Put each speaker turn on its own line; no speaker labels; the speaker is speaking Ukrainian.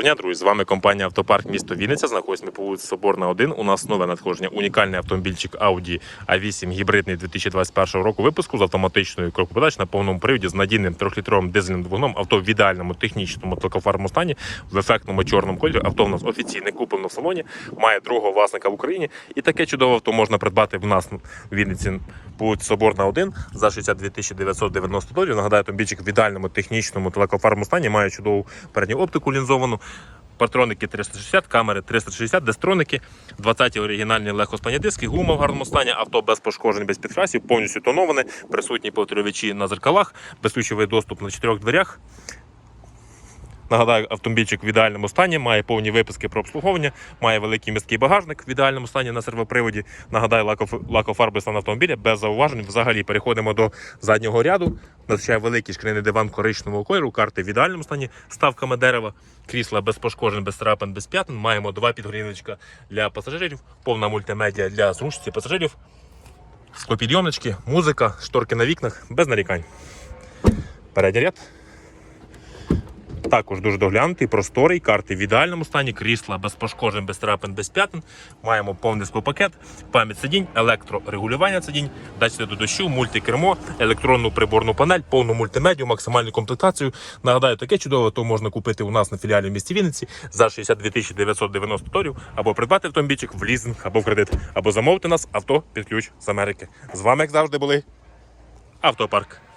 Доброго дня, друзі. З вами компанія Автопарк місто Вінниця. Знаходимося ми по вулиці Соборна 1. У нас нове надходження. Унікальний автомобільчик Audi A8 гібридний 2021 року випуску з автоматичною коробкою на повному приводі з надійним 3-літровим дизельним двигуном. Авто в ідеальному технічному тлакофарму стані в ефектному чорному кольорі. Авто в нас офіційне куплено в салоні, має другого власника в Україні. І таке чудове авто можна придбати в нас в Вінниці вулиці Соборна 1 за 62 990 доларів. Нагадаю, автомобільчик в ідеальному технічному тлакофарму стані має чудову передню оптику лінзовану. Патроники 360, камери 360, дестроники, 20 оригінальні легкоспані диски, гума в гарному стані, авто без пошкоджень, без підкрасів, повністю тоноване, присутні повторювачі на зеркалах, безключовий доступ на чотирьох дверях. Нагадаю, автомобільчик в ідеальному стані, має повні виписки про обслуговування, має великий міський багажник в ідеальному стані на сервоприводі. Нагадаю, лакоф- лакофарби стан автомобіля без зауважень. Взагалі переходимо до заднього ряду. Надзвичай великий шкіряний диван коричневого кольору, карти в ідеальному стані, ставками дерева, крісла без пошкоджень, без трапин, без п'ятин. Маємо два підгоріночка для пасажирів, повна мультимедіа для зручності пасажирів, склопідйомнички, музика, шторки на вікнах, без нарікань. Передній ряд. Також дуже доглянутий, просторий, карти в ідеальному стані, крісла без пошкоджень, без трапин, без п'ятин. Маємо повний склопакет, пам'ять сидінь, електрорегулювання сидінь, датчики до дощу, мультикермо, електронну приборну панель, повну мультимедію, максимальну комплектацію. Нагадаю, таке чудове то можна купити у нас на філіалі в місті Вінниці за 62 990 доларів, або придбати автомобільчик в лізинг або в кредит, або замовити нас авто під ключ з Америки. З вами, як завжди, були Автопарк.